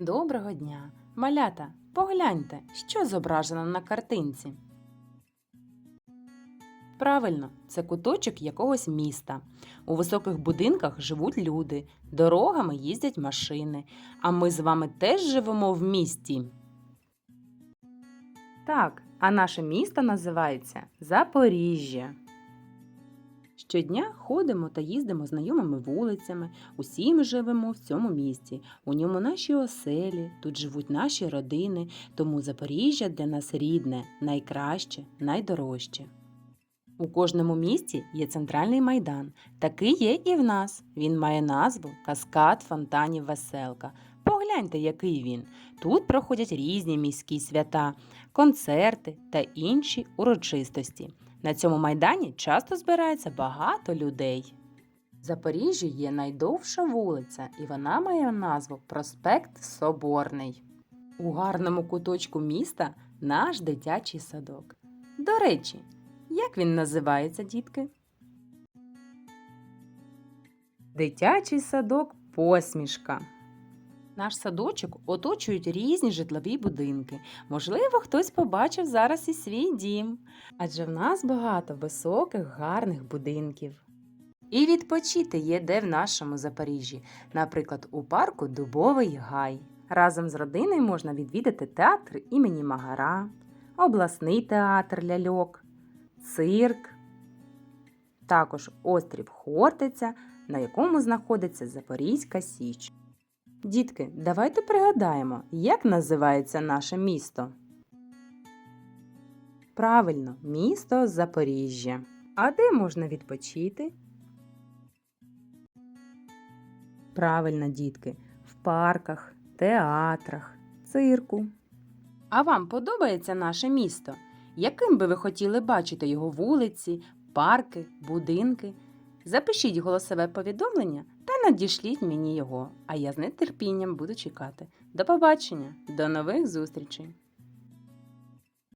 Доброго дня! Малята, погляньте, що зображено на картинці. Правильно, це куточок якогось міста. У високих будинках живуть люди, дорогами їздять машини. А ми з вами теж живемо в місті. Так, а наше місто називається Запоріжжя. Щодня ходимо та їздимо знайомими вулицями. Усі ми живемо в цьому місті. У ньому наші оселі, тут живуть наші родини, тому Запоріжжя для нас рідне, найкраще, найдорожче. У кожному місті є центральний майдан. Такий є і в нас. Він має назву Каскад фонтанів Веселка. Погляньте, який він. Тут проходять різні міські свята, концерти та інші урочистості. На цьому майдані часто збирається багато людей. В Запоріжжі є найдовша вулиця, і вона має назву Проспект Соборний. У гарному куточку міста наш дитячий садок. До речі, як він називається, дітки? Дитячий садок посмішка. Наш садочок оточують різні житлові будинки. Можливо, хтось побачив зараз і свій дім, адже в нас багато високих, гарних будинків. І відпочити є де в нашому Запоріжжі, наприклад, у парку Дубовий Гай. Разом з родиною можна відвідати театр імені Магара, обласний театр ляльок, цирк, також острів Хортиця, на якому знаходиться Запорізька Січ. Дітки, давайте пригадаємо, як називається наше місто. Правильно, місто Запоріжжя. А де можна відпочити? Правильно, дітки, в парках, театрах, цирку. А вам подобається наше місто? Яким би ви хотіли бачити його вулиці, парки, будинки? Запишіть голосове повідомлення та надішліть мені його, а я з нетерпінням буду чекати. До побачення, до нових зустрічей!